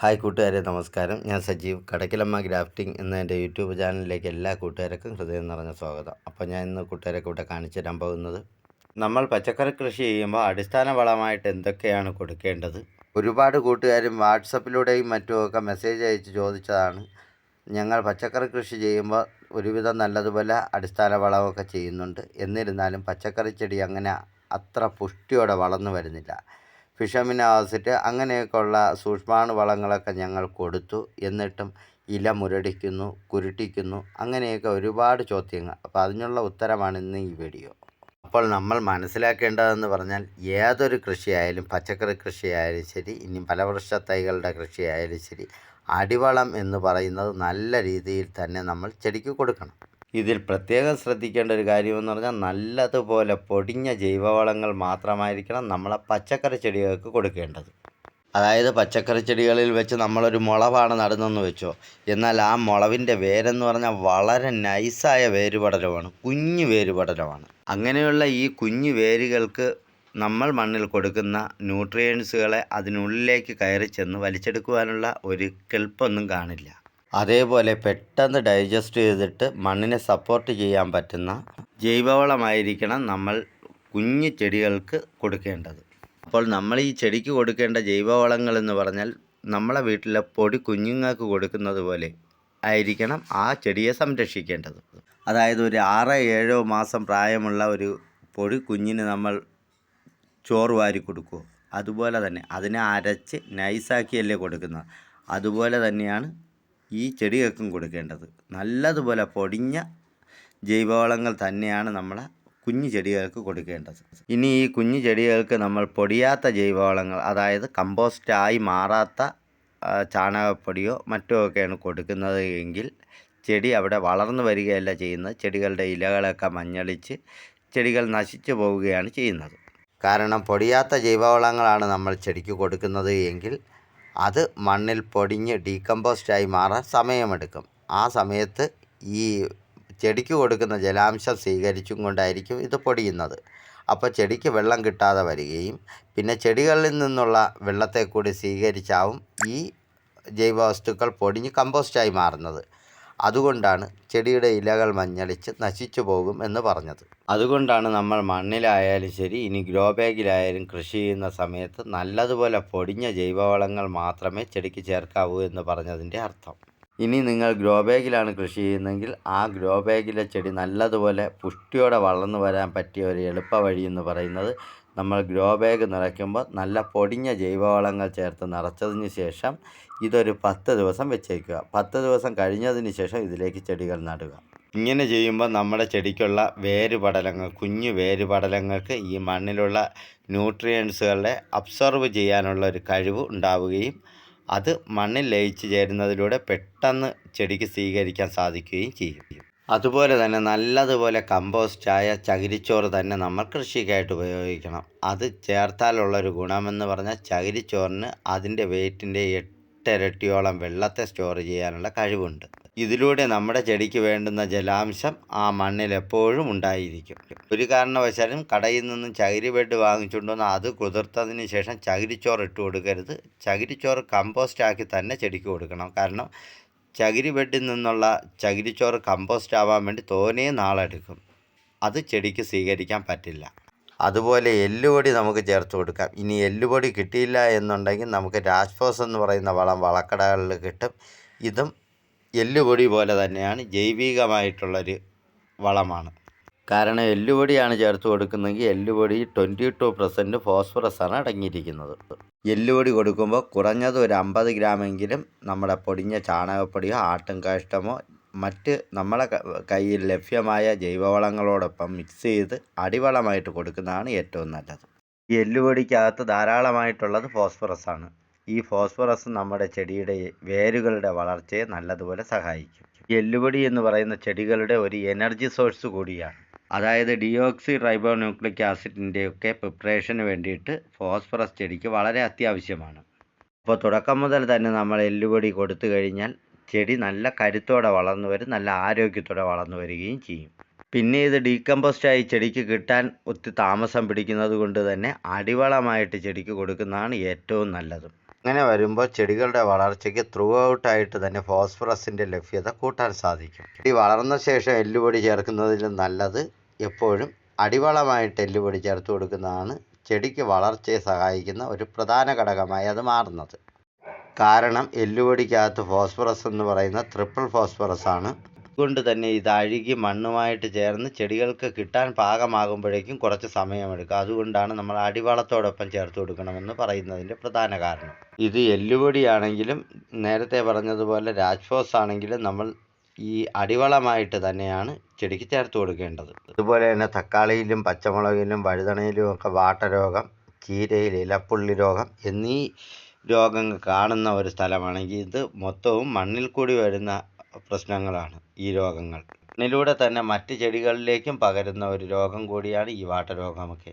Hi കൂട്ടുകാരെ നമസ്കാരം. ഞാൻ സജീവ്. കടക്കിലമ്മ ഗ്രാഫ്റ്റിംഗ് എന്ന എന്റെ യൂട്യൂബ് ചാനലിലേക്ക് എല്ലാ കൂട്ടുകാർക്കും ഹൃദയം നിറഞ്ഞ സ്വാഗതം. അപ്പോൾ ഞാൻ ഇന്ന് കൂട്ടുകാരൊക്കെ ഇവിടെ കാണിച്ചു തരാൻ പോകുന്നത് നമ്മൾ പച്ചക്കറി കൃഷി ചെയ്യുമ്പോൾ അടിസ്ഥാന വളമായിട്ട് എന്തൊക്കെയാണ് കൊടുക്കേണ്ടത്? ഒരുപാട് കൂട്ടുകാരും വാട്സപ്പിലൂടെയും മറ്റുമൊക്കെ മെസ്സേജ് അയച്ച് ചോദിച്ചതാണ് ഞങ്ങൾ പച്ചക്കറി കൃഷി ചെയ്യുമ്പോൾ ഒരുവിധം നല്ലതുപോലെ അടിസ്ഥാന വളമൊക്കെ ചെയ്യുന്നുണ്ട്. എന്നിരുന്നാലും പച്ചക്കറി ചെടി അങ്ങനെ അത്ര പുഷ്ടിയോടെ വളർന്നു വരുന്നില്ല. ഫിഷമിൻ ആസിഡ് അങ്ങനെയൊക്കെയുള്ള സൂക്ഷ്മാണു വളങ്ങളൊക്കെ ഞങ്ങൾ കൊടുത്തു. എന്നിട്ടും ഇല മുരടിക്കുന്നു കുരുട്ടിക്കുന്നു അങ്ങനെയൊക്കെ ഒരുപാട് ചോദ്യങ്ങൾ. അപ്പോൾ അതിനുള്ള ഉത്തരമാണ് ഇന്ന് ഈ വീഡിയോ. അപ്പോൾ നമ്മൾ മനസ്സിലാക്കേണ്ടതെന്ന് പറഞ്ഞാൽ ഏതൊരു കൃഷിയായാലും പച്ചക്കറി കൃഷിയായാലും ശരി ഇനി പലവൃക്ഷ തൈകളുടെ കൃഷിയായാലും ശരി അടിവളം എന്ന് പറയുന്നത് നല്ല രീതിയിൽ തന്നെ നമ്മൾ ചെടിക്ക് കൊടുക്കണം. ഇതിൽ പ്രത്യേകം ശ്രദ്ധിക്കേണ്ട ഒരു കാര്യമെന്ന് പറഞ്ഞാൽ നല്ലതുപോലെ പൊടിഞ്ഞ ജൈവവളങ്ങൾ മാത്രമായിരിക്കണം നമ്മളെ പച്ചക്കറി ചെടികൾക്ക് കൊടുക്കേണ്ടത്. അതായത് പച്ചക്കറി ചെടികളിൽ വെച്ച് നമ്മളൊരു മുളവാണ് നടുന്നതെന്ന് വെച്ചോ. എന്നാൽ ആ മുളവിന്റെ വേരെന്ന് പറഞ്ഞാൽ വളരെ നൈസായ വേരുപടലമാണ് കുഞ്ഞു വേരുപടലമാണ്. അങ്ങനെയുള്ള ഈ കുഞ്ഞു വേരുകൾക്ക് നമ്മൾ മണ്ണിൽ കൊടുക്കുന്ന ന്യൂട്രിയൻസുകളെ അതിനുള്ളിലേക്ക് കയറി ചെന്ന് വലിച്ചെടുക്കുവാനുള്ള ഒരു കെൽപ്പൊന്നും കാണില്ല. അതേപോലെ പെട്ടെന്ന് ഡൈജസ്റ്റ് ചെയ്തിട്ട് മണ്ണിനെ സപ്പോർട്ട് ചെയ്യാൻ പറ്റുന്ന ജൈവവളമായിരിക്കണം നമ്മൾ കുഞ്ഞു ചെടികൾക്ക് കൊടുക്കേണ്ടത്. അപ്പോൾ നമ്മൾ ഈ ചെടിക്ക് കൊടുക്കേണ്ട ജൈവവളങ്ങൾ എന്ന് പറഞ്ഞാൽ നമ്മളെ വീട്ടിലെ പൊടി കുഞ്ഞുങ്ങൾക്ക് കൊടുക്കുന്നത് പോലെ ആയിരിക്കണം ആ ചെടിയെ സംരക്ഷിക്കേണ്ടത്. അതായത് ഒരു ആറ് ഏഴോ മാസം പ്രായമുള്ള ഒരു പൊടി കുഞ്ഞിന് നമ്മൾ ചോറ് വാരി കൊടുക്കുക അതുപോലെ തന്നെ അതിനെ അരച്ച് നൈസാക്കിയല്ലേ കൊടുക്കുന്നത്. അതുപോലെ തന്നെയാണ് ഈ ചെടികൾക്കും കൊടുക്കേണ്ടത്. നല്ലതുപോലെ പൊടിഞ്ഞ ജൈവവളങ്ങൾ തന്നെയാണ് നമ്മളെ കുഞ്ഞു ചെടികൾക്ക് കൊടുക്കേണ്ടത്. ഇനി ഈ കുഞ്ഞു ചെടികൾക്ക് നമ്മൾ പൊടിയാത്ത ജൈവവളങ്ങൾ അതായത് കമ്പോസ്റ്റായി മാറാത്ത ചാണകപ്പൊടിയോ മറ്റോ ഒക്കെയാണ് കൊടുക്കുന്നത് എങ്കിൽ ചെടി അവിടെ വളർന്നു വരികയല്ല ചെയ്യുന്നത്. ചെടികളുടെ ഇലകളൊക്കെ മഞ്ഞളിച്ച് ചെടികൾ നശിച്ചു പോവുകയാണ് ചെയ്യുന്നത്. കാരണം പൊടിയാത്ത ജൈവവളങ്ങളാണ് നമ്മൾ ചെടിക്ക് കൊടുക്കുന്നത് എങ്കിൽ അത് മണ്ണിൽ പൊടിഞ്ഞ് ഡീകമ്പോസ്റ്റായി മാറാൻ സമയമെടുക്കും. ആ സമയത്ത് ഈ ചെടിക്ക് കൊടുക്കുന്ന ജലാംശം സ്വീകരിച്ചും കൊണ്ടായിരിക്കും ഇത് പൊടിയുന്നത്. അപ്പോൾ ചെടിക്ക് വെള്ളം കിട്ടാതെ വരികയും പിന്നെ ചെടികളിൽ നിന്നുള്ള വെള്ളത്തെ കൂടി സ്വീകരിച്ചാവും ഈ ജൈവവസ്തുക്കൾ പൊടിഞ്ഞ് കമ്പോസ്റ്റായി മാറുന്നത്. അതുകൊണ്ടാണ് ചെടിയുടെ ഇലകൾ മഞ്ഞളിച്ച് നശിച്ചു പോകും എന്ന് പറഞ്ഞത്. അതുകൊണ്ടാണ് നമ്മൾ മണ്ണിലായാലും ശരി ഇനി ഗ്രോ ബാഗിലായാലും കൃഷി ചെയ്യുന്ന സമയത്ത് നല്ലതുപോലെ പൊടിഞ്ഞ ജൈവവളങ്ങൾ മാത്രമേ ചെടിക്ക് ചേർക്കാവൂ എന്ന് പറഞ്ഞതിന്റെ അർത്ഥം. ഇനി നിങ്ങൾ ഗ്രോ ബാഗിലാണ് കൃഷി ചെയ്യുന്നതെങ്കിൽ ആ ഗ്രോ ബാഗിലെ ചെടി നല്ലതുപോലെ പുഷ്ടിയോടെ വളർന്നു വരാൻ പറ്റിയ ഒരു എളുപ്പ വഴി എന്ന് പറയുന്നത് നമ്മൾ ഗ്രോ ബാഗ് നിറയ്ക്കുമ്പോൾ നല്ല പൊടിഞ്ഞ ജൈവവളങ്ങൾ ചേർത്ത് നിറച്ചതിന് ശേഷം ഇതൊരു പത്ത് ദിവസം വെച്ചേക്കുക. പത്ത് ദിവസം കഴിഞ്ഞതിന് ശേഷം ഇതിലേക്ക് ചെടികൾ നടുക. ഇങ്ങനെ ചെയ്യുമ്പോൾ നമ്മുടെ ചെടിക്കുള്ള വേരുപടലങ്ങൾ കുഞ്ഞു വേരുപടലങ്ങൾക്ക് ഈ മണ്ണിലുള്ള ന്യൂട്രിയൻസുകളെ അബ്സോർവ് ചെയ്യാനുള്ള ഒരു കഴിവ് ഉണ്ടാവുകയും അത് മണ്ണിൽ ലയിച്ചു ചേരുന്നതിലൂടെ പെട്ടെന്ന് ചെടിക്ക് സ്വീകരിക്കാൻ സാധിക്കുകയും ചെയ്യും. അതുപോലെ തന്നെ നല്ലതുപോലെ കമ്പോസ്റ്റായ ചകിരിച്ചോറ് തന്നെ നമ്മൾ കൃഷിക്കായിട്ട് ഉപയോഗിക്കണം. അത് ചേർത്താലുള്ളൊരു ഗുണമെന്ന് പറഞ്ഞാൽ ചകിരിച്ചോറിന് അതിന്റെ വെയിറ്റിന്റെ എട്ടിരട്ടിയോളം വെള്ളത്തെ സ്റ്റോർ ചെയ്യാനുള്ള കഴിവുണ്ട്. ഇതിലൂടെ നമ്മുടെ ചെടിക്ക് വേണ്ടുന്ന ജലാംശം ആ മണ്ണിൽ എപ്പോഴും ഉണ്ടായിരിക്കും. ഒരു കാരണവശാലും കടയിൽ നിന്നും ചകിരി ബെഡ് വാങ്ങിച്ചുകൊണ്ടുവന്ന് അത് കുതിർത്തതിന് ശേഷം ചകിരിച്ചോറ് ഇട്ട് കൊടുക്കരുത്. ചകിരിച്ചോറ് കമ്പോസ്റ്റ് ആക്കി തന്നെ ചെടിക്ക് കൊടുക്കണം. കാരണം ചകിരി ബെഡിൽ നിന്നുള്ള ചകിരിച്ചോറ് കമ്പോസ്റ്റ് ആവാൻ വേണ്ടി തോനെ നാളെടുക്കും. അത് ചെടിക്ക് സ്വീകരിക്കാൻ പറ്റില്ല. അതുപോലെ എല്ലുപൊടി നമുക്ക് ചേർത്ത് കൊടുക്കാം. ഇനി എല്ലുപൊടി കിട്ടിയില്ല എന്നുണ്ടെങ്കിൽ നമുക്ക് രാജ്ഫോസ് എന്ന് പറയുന്ന വളം വളക്കടകളിൽ കിട്ടും. ഇതും എല്ലുപൊടി പോലെ തന്നെയാണ് ജൈവികമായിട്ടുള്ളൊരു വളമാണ്. കാരണം എല്ലുപൊടിയാണ് ചേർത്ത് കൊടുക്കുന്നതെങ്കിൽ എല്ലുപൊടി ട്വന്റി ടു പെർസെന്റ് ഫോസ്ഫറസ് ആണ് അടങ്ങിയിരിക്കുന്നത്. എല്ലുപൊടി കൊടുക്കുമ്പോൾ കുറഞ്ഞത് ഒരു അമ്പത് ഗ്രാമെങ്കിലും നമ്മുടെ പൊടിഞ്ഞ ചാണകപ്പൊടിയോ ആട്ടും കാഷ്ടമോ മറ്റ് നമ്മളെ കയ്യിൽ ലഭ്യമായ ജൈവവളങ്ങളോടൊപ്പം മിക്സ് ചെയ്ത് അടിവളമായിട്ട് കൊടുക്കുന്നതാണ് ഏറ്റവും നല്ലത്. ഈ എല്ലുപൊടിക്കകത്ത് ധാരാളമായിട്ടുള്ളത് ഫോസ്ഫറസ് ആണ്. ഈ ഫോസ്ഫറസ് നമ്മുടെ ചെടിയുടെ വേരുകളുടെ വളർച്ചയെ നല്ലതുപോലെ സഹായിക്കും. എല്ലുപൊടി എന്ന് പറയുന്ന ചെടികളുടെ ഒരു എനർജി സോഴ്സ് കൂടിയാണ്. അതായത് ഡിയോക്സി റൈബോ ന്യൂക്ലിക് ആസിഡിന്റെയൊക്കെ പ്രിപ്പറേഷന് വേണ്ടിയിട്ട് ഫോസ്ഫറസ് ചെടിക്ക് വളരെ അത്യാവശ്യമാണ്. അപ്പോൾ തുടക്കം മുതൽ തന്നെ നമ്മൾ എല്ലുപൊടി കൊടുത്തു കഴിഞ്ഞാൽ ചെടി നല്ല കരുത്തോടെ വളർന്നു വരും നല്ല ആരോഗ്യത്തോടെ വളർന്നു വരികയും ചെയ്യും. പിന്നെ ഇത് ഡീകമ്പോസ്റ്റായി ചെടിക്ക് കിട്ടാൻ ഒത്തിരി താമസം പിടിക്കുന്നത് കൊണ്ട് തന്നെ അടിവളമായിട്ട് ചെടിക്ക് കൊടുക്കുന്നതാണ് ഏറ്റവും നല്ലത്. അങ്ങനെ വരുമ്പോൾ ചെടികളുടെ വളർച്ചയ്ക്ക് ത്രൂ ഔട്ടായിട്ട് തന്നെ ഫോസ്ഫറസിന്റെ ലഭ്യത കൂട്ടാൻ സാധിക്കും. ചെടി വളർന്ന ശേഷം എല്ലുപൊടി ചേർക്കുന്നതിലും നല്ലത് എപ്പോഴും അടിവളമായിട്ട് എല്ലുപൊടി ചേർത്ത് കൊടുക്കുന്നതാണ് ചെടിക്ക് വളർച്ചയെ സഹായിക്കുന്ന ഒരു പ്രധാന ഘടകമായി അത് മാറുന്നത്. കാരണം എല്ലുപൊടിക്കകത്ത് ഫോസ്ഫറസ് എന്ന് പറയുന്ന ട്രിപ്പിൾ ഫോസ്ഫറസ് ആണ്. അതുകൊണ്ട് തന്നെ ഇത് അഴുകി മണ്ണുമായിട്ട് ചേർന്ന് ചെടികൾക്ക് കിട്ടാൻ പാകമാകുമ്പോഴേക്കും കുറച്ച് സമയമെടുക്കും. അതുകൊണ്ടാണ് നമ്മൾ അടിവളത്തോടൊപ്പം ചേർത്ത് കൊടുക്കണമെന്ന് പറയുന്നതിന്റെ പ്രധാന കാരണം. ഇത് എല്ലുപൊടിയാണെങ്കിലും നേരത്തെ പറഞ്ഞതുപോലെ രാജ്ഫോസ് ആണെങ്കിലും നമ്മൾ ഈ അടിവളമായിട്ട് തന്നെയാണ് ചെടിക്ക് ചേർത്ത് കൊടുക്കേണ്ടത്. അതുപോലെ തന്നെ തക്കാളിയിലും പച്ചമുളകിലും വഴുതണയിലും ഒക്കെ വാട്ടരോഗം ചീരയിൽ ഇലപ്പുള്ളി രോഗം എന്നീ രോഗങ്ങൾ കാണുന്ന ഒരു സ്ഥലമാണെങ്കിൽ ഇത് മൊത്തവും മണ്ണിൽ കൂടി വരുന്ന പ്രശ്നങ്ങളാണ് ഈ രോഗങ്ങൾ. മണ്ണിലൂടെ തന്നെ മറ്റ് ചെടികളിലേക്കും പകരുന്ന ഒരു രോഗം കൂടിയാണ് ഈ വാട്ടരോഗമൊക്കെ.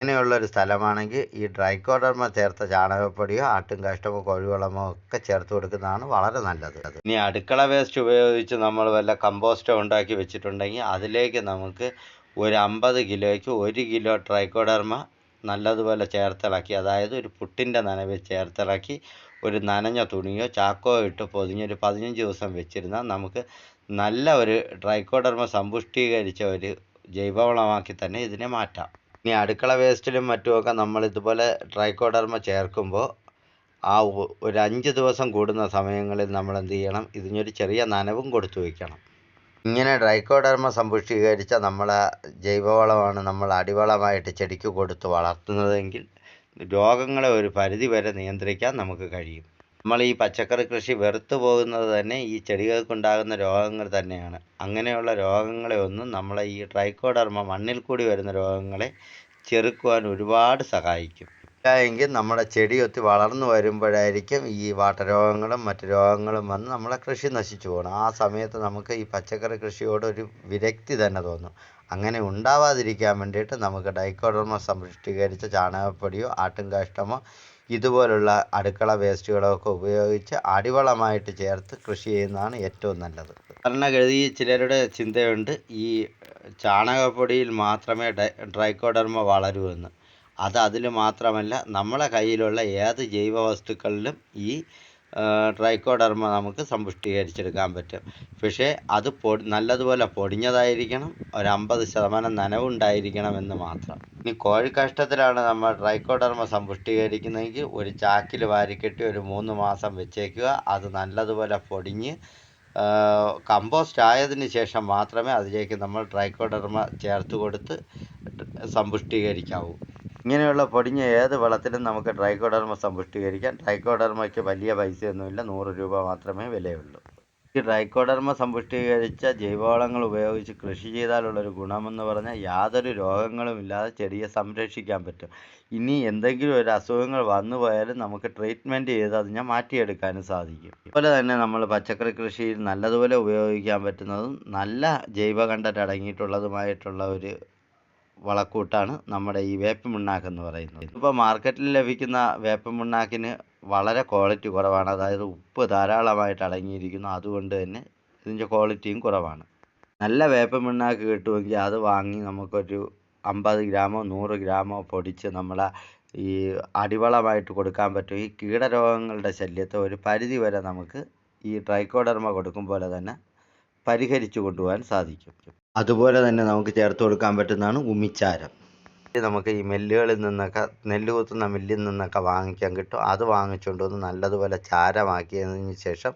ഇങ്ങനെയുള്ള ഒരു സ്ഥലമാണെങ്കിൽ ഈ ഡ്രൈക്കോഡർമ ചേർത്ത ചാണകപ്പൊടിയോ ആട്ടും കാഷ്ടമോ കോഴിവളമോ ഒക്കെ ചേർത്ത് കൊടുക്കുന്നതാണ് വളരെ നല്ലത്. ഇനി അടുക്കള വേസ്റ്റ് ഉപയോഗിച്ച് നമ്മൾ വല്ല കമ്പോസ്റ്റോ ഉണ്ടാക്കി വെച്ചിട്ടുണ്ടെങ്കിൽ അതിലേക്ക് നമുക്ക് ഒരു അമ്പത് കിലോയ്ക്ക് ഒരു കിലോ ട്രൈക്കോഡർമ നല്ലതുപോലെ ചേർത്തിളക്കി അതായത് ഒരു പുട്ടിന്റെ നനവിൽ ചേർത്തിളക്കി ഒരു നനഞ്ഞ തുണിയോ ചാക്കോ ഇട്ട് പൊതിഞ്ഞൊരു പതിനഞ്ച് ദിവസം വെച്ചിരുന്നാൽ നമുക്ക് നല്ല ഒരു ട്രൈക്കോഡർമ സമ്പുഷ്ടീകരിച്ച ഒരു ജൈവവളമാക്കി തന്നെ ഇതിനെ മാറ്റാം. ഇനി അടുക്കള വേസ്റ്റിലും മറ്റുമൊക്കെ നമ്മൾ ഇതുപോലെ ട്രൈക്കോഡർമ ചേർക്കുമ്പോൾ ആ ഒരു അഞ്ച് ദിവസം കൂടുന്ന സമയങ്ങളിൽ നമ്മൾ എന്ത് ചെയ്യണം? ഇതിനൊരു ചെറിയ നനവും കൊടുത്തു വയ്ക്കണം. ഇങ്ങനെ ഡ്രൈക്കോഡർമ സമ്പുഷ്ടീകരിച്ച നമ്മളെ ജൈവവളമാണ് നമ്മൾ അടിവളമായിട്ട് ചെടിക്ക് കൊടുത്ത് വളർത്തുന്നതെങ്കിൽ രോഗങ്ങളെ ഒരു പരിധി വരെ നിയന്ത്രിക്കാൻ നമുക്ക് കഴിയും. നമ്മൾ ഈ പച്ചക്കറി കൃഷി വെറുത്തു പോകുന്നത് തന്നെ ഈ ചെടികൾക്കുണ്ടാകുന്ന രോഗങ്ങൾ തന്നെയാണ്. അങ്ങനെയുള്ള രോഗങ്ങളെ ഒന്നും നമ്മളെ ഈ ട്രൈക്കോഡർമ മണ്ണിൽ കൂടി വരുന്ന രോഗങ്ങളെ ചെറുക്കുവാൻ ഒരുപാട് സഹായിക്കും. എങ്കിൽ നമ്മുടെ ചെടി ഒത്തി വളർന്നു വരുമ്പോഴായിരിക്കും ഈ വാട്ടരോഗങ്ങളും മറ്റ് രോഗങ്ങളും വന്ന് നമ്മളെ കൃഷി നശിച്ചു പോകണം. ആ സമയത്ത് നമുക്ക് ഈ പച്ചക്കറി കൃഷിയോട് ഒരു വിരക്തി തന്നെ തോന്നും. അങ്ങനെ ഉണ്ടാവാതിരിക്കാൻ വേണ്ടിയിട്ട് നമുക്ക് ഡൈക്കോഡർമ സംപുഷ്ടീകരിച്ച ചാണകപ്പൊടിയോ ആട്ടുംകാഷ്ടമോ ഇതുപോലുള്ള അടുക്കള വേസ്റ്റുകളോ ഒക്കെ ഉപയോഗിച്ച് അടിവളമായിട്ട് ചേർത്ത് കൃഷി ചെയ്യുന്നതാണ് ഏറ്റവും നല്ലത്. ഭരണഗതി ചിലരുടെ ചിന്തയുണ്ട്. ഈ ചാണകപ്പൊടിയിൽ മാത്രമേ ഡ്രൈക്കോഡർമ വളരൂ എന്ന്. അത് അതിൽ മാത്രമല്ല നമ്മളെ കയ്യിലുള്ള ഏത് ജൈവ വസ്തുക്കളിലും ഈ ട്രൈക്കോഡർമ നമുക്ക് സമ്പുഷ്ടീകരിച്ചെടുക്കാൻ പറ്റും. പക്ഷേ അത് പൊടി നല്ലതുപോലെ പൊടിഞ്ഞതായിരിക്കണം ഒരു അമ്പത് ശതമാനം നനവുണ്ടായിരിക്കണം എന്ന് മാത്രം. ഇനി കോഴിക്കാഷ്ടത്തിലാണ് നമ്മൾ ട്രൈക്കോഡർമ സമ്പുഷ്ടീകരിക്കുന്നതെങ്കിൽ ഒരു ചാക്കിൽ വാരിക്കെട്ടി ഒരു മൂന്ന് മാസം വെച്ചേക്കുക അത് നല്ലതുപോലെ പൊടിഞ്ഞ് കമ്പോസ്റ്റ് ആയതിന് ശേഷം മാത്രമേ അതിലേക്ക് നമ്മൾ ട്രൈക്കോഡർമ ചേർത്ത് കൊടുത്ത് സമ്പുഷ്ടീകരിക്കാവൂ. ഇങ്ങനെയുള്ള പൊടിഞ്ഞ ഏത് വളത്തിലും നമുക്ക് ട്രൈക്കോഡർമ സമ്പുഷ്ടീകരിക്കാം. ട്രൈക്കോഡർമയ്ക്ക് വലിയ പൈസയൊന്നുമില്ല. നൂറ് രൂപ മാത്രമേ വിലയുള്ളൂ. ഈ ട്രൈക്കോഡർമ സമ്പുഷ്ടീകരിച്ച ജൈവവളങ്ങൾ ഉപയോഗിച്ച് കൃഷി ചെയ്താലുള്ളൊരു ഗുണമെന്ന് പറഞ്ഞാൽ യാതൊരു രോഗങ്ങളും ഇല്ലാതെ ചെടിയെ സംരക്ഷിക്കാൻ പറ്റും. ഇനി എന്തെങ്കിലും ഒരു അസുഖങ്ങൾ വന്നു പോയാലും നമുക്ക് ട്രീറ്റ്മെന്റ് ചെയ്ത് അതിനെ മാറ്റിയെടുക്കാനും സാധിക്കും. അതുപോലെ തന്നെ നമ്മൾ പച്ചക്കറി കൃഷിയിൽ നല്ലതുപോലെ ഉപയോഗിക്കാൻ പറ്റുന്നതും നല്ല ജൈവ കണ്ടന്റ് അടങ്ങിയിട്ടുള്ളതുമായിട്ടുള്ള ഒരു വളക്കൂട്ടാണ് നമ്മുടെ ഈ വേപ്പ് എന്ന് പറയുന്നത്. ഇപ്പോൾ മാർക്കറ്റിൽ ലഭിക്കുന്ന വേപ്പ് വളരെ ക്വാളിറ്റി കുറവാണ്. അതായത് ഉപ്പ് ധാരാളമായിട്ട് അടങ്ങിയിരിക്കുന്നു. അതുകൊണ്ട് തന്നെ ഇതിന്റെ ക്വാളിറ്റിയും കുറവാണ്. നല്ല വേപ്പ് മുണ്ണാക്ക് കിട്ടുമെങ്കിൽ അത് വാങ്ങി നമുക്കൊരു അമ്പത് ഗ്രാമോ നൂറ് ഗ്രാമോ പൊടിച്ച് നമ്മളെ ഈ അടിവളമായിട്ട് കൊടുക്കാൻ പറ്റും. ഈ കീടരോഗങ്ങളുടെ ശല്യത്തെ ഒരു പരിധി വരെ നമുക്ക് ഈ ട്രൈക്കോഡർമ കൊടുക്കും പോലെ തന്നെ പരിഹരിച്ചു കൊണ്ടുപോകാൻ സാധിക്കും. അതുപോലെ തന്നെ നമുക്ക് ചേർത്ത് കൊടുക്കാൻ പറ്റുന്നതാണ് ഉമിച്ചാരം. നമുക്ക് ഈ മില്ലുകളിൽ നിന്നൊക്കെ നെല്ല് കുത്തുന്ന മില്ലിൽ നിന്നൊക്കെ വാങ്ങിക്കാൻ കിട്ടും. അത് വാങ്ങിച്ചുകൊണ്ട് വന്ന് നല്ലതുപോലെ ചാരമാക്കിയതിന് ശേഷം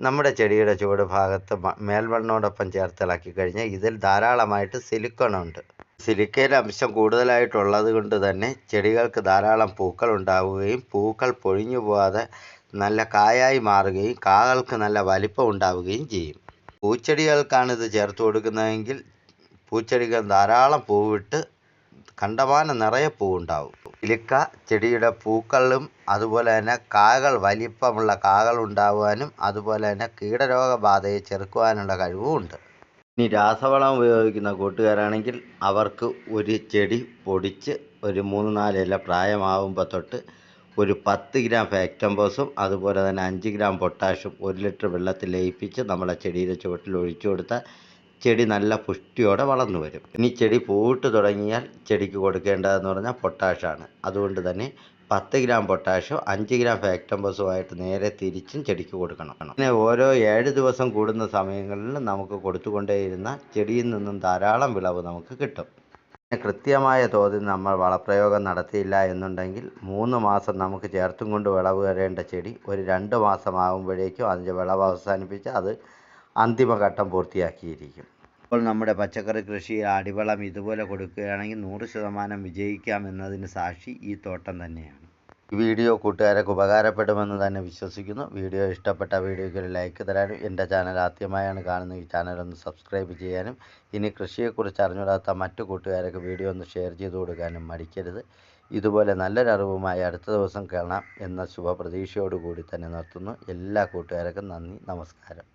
നമ്മുടെ ചെടിയുടെ ചുവട് ഭാഗത്ത് മ- മേൽമണ്ണോടൊപ്പം ചേർത്തിളക്കി കഴിഞ്ഞാൽ ഇതിൽ ധാരാളമായിട്ട് സിലിക്കൺ ഉണ്ട്. അംശം കൂടുതലായിട്ടുള്ളത് കൊണ്ട് തന്നെ ചെടികൾക്ക് ധാരാളം പൂക്കൾ ഉണ്ടാവുകയും പൂക്കൾ പൊഴിഞ്ഞു പോകാതെ നല്ല കായായി മാറുകയും കാകൾക്ക് നല്ല വലിപ്പം ഉണ്ടാവുകയും ചെയ്യും. പൂച്ചെടികൾക്കാണ് ഇത് ചേർത്ത് കൊടുക്കുന്നതെങ്കിൽ പൂച്ചെടികൾ ധാരാളം പൂവിട്ട് കണ്ടമാനം നിറയെ പൂവുണ്ടാവും. ഇലക്ക ചെടിയുടെ പൂക്കളും അതുപോലെ തന്നെ കായകൾ വലിപ്പമുള്ള കായകൾ ഉണ്ടാവാനും അതുപോലെ തന്നെ കീടരോഗബാധയെ ചെറുക്കുവാനുള്ള കഴിവും ഉണ്ട് ഇനി രാസവളം ഉപയോഗിക്കുന്ന കൂട്ടുകാരാണെങ്കിൽ അവർക്ക് ഒരു ചെടി പൊടിച്ച് ഒരു മൂന്ന് നാല് ഇല പ്രായമാവുമ്പോൾ തൊട്ട് ഒരു പത്ത് ഗ്രാം ഫാക്ടംബോസും അതുപോലെ തന്നെ അഞ്ച് ഗ്രാം പൊട്ടാഷും ഒരു ലിറ്റർ വെള്ളത്തിൽ ലയിപ്പിച്ച് നമ്മളെ ചെടിയുടെ ചുവട്ടിൽ ഒഴിച്ചു കൊടുത്താൽ ചെടി നല്ല പുഷ്ടിയോടെ വളർന്നു വരും. ഇനി ചെടി പൂവിട്ട് തുടങ്ങിയാൽ ചെടിക്ക് കൊടുക്കേണ്ടതെന്ന് പറഞ്ഞാൽ പൊട്ടാഷാണ്. അതുകൊണ്ട് തന്നെ പത്ത് ഗ്രാം പൊട്ടാഷോ അഞ്ച് ഗ്രാം ഫാക്ടംബസുമായിട്ട് നേരെ തിരിച്ചും ചെടിക്ക് കൊടുക്കണം. പിന്നെ ഓരോ ഏഴ് ദിവസം കൂടുന്ന സമയങ്ങളിൽ നമുക്ക് കൊടുത്തുകൊണ്ടേയിരുന്ന ചെടിയിൽ നിന്നും ധാരാളം വിളവ് നമുക്ക് കിട്ടും. കൃത്യമായ തോതിൽ നമ്മൾ വളപ്രയോഗം നടത്തിയില്ല എന്നുണ്ടെങ്കിൽ മൂന്ന് മാസം നമുക്ക് ചേർത്തും കൊണ്ട് വിളവ് വരേണ്ട ചെടി ഒരു രണ്ട് മാസമാകുമ്പോഴേക്കും അതിന്റെ വിളവ് അവസാനിപ്പിച്ച് അത് അന്തിമഘട്ടം പൂർത്തിയാക്കിയിരിക്കും. ഇപ്പോൾ നമ്മുടെ പച്ചക്കറി കൃഷിയിൽ അടിവളം ഇതുപോലെ കൊടുക്കുകയാണെങ്കിൽ നൂറ് ശതമാനം വിജയിക്കാം എന്നതിന് സാക്ഷി ഈ തോട്ടം തന്നെയാണ്. വീഡിയോ കൂട്ടുകാരൊക്കെ ഉപകാരപ്പെടുമെന്ന് തന്നെ വിശ്വസിക്കുന്നു. വീഡിയോ ഇഷ്ടപ്പെട്ട വീഡിയോയ്ക്ക് ഒരു ലൈക്ക് തരാനും എന്റെ ചാനൽ ആദ്യമായാണ് കാണുന്നത് ഈ ചാനൽ ഒന്ന് സബ്സ്ക്രൈബ് ചെയ്യാനും ഇനി കൃഷിയെക്കുറിച്ച് അറിഞ്ഞുകൂടാത്ത മറ്റു കൂട്ടുകാരൊക്കെ വീഡിയോ ഒന്ന് ഷെയർ ചെയ്ത് കൊടുക്കാനും മടിക്കരുത്. ഇതുപോലെ നല്ലൊരറിവുമായി അടുത്ത ദിവസം കാണാം എന്ന ശുഭപ്രതീക്ഷയോടുകൂടി തന്നെ നിർത്തുന്നു. എല്ലാ കൂട്ടുകാർക്കും നന്ദി നമസ്കാരം.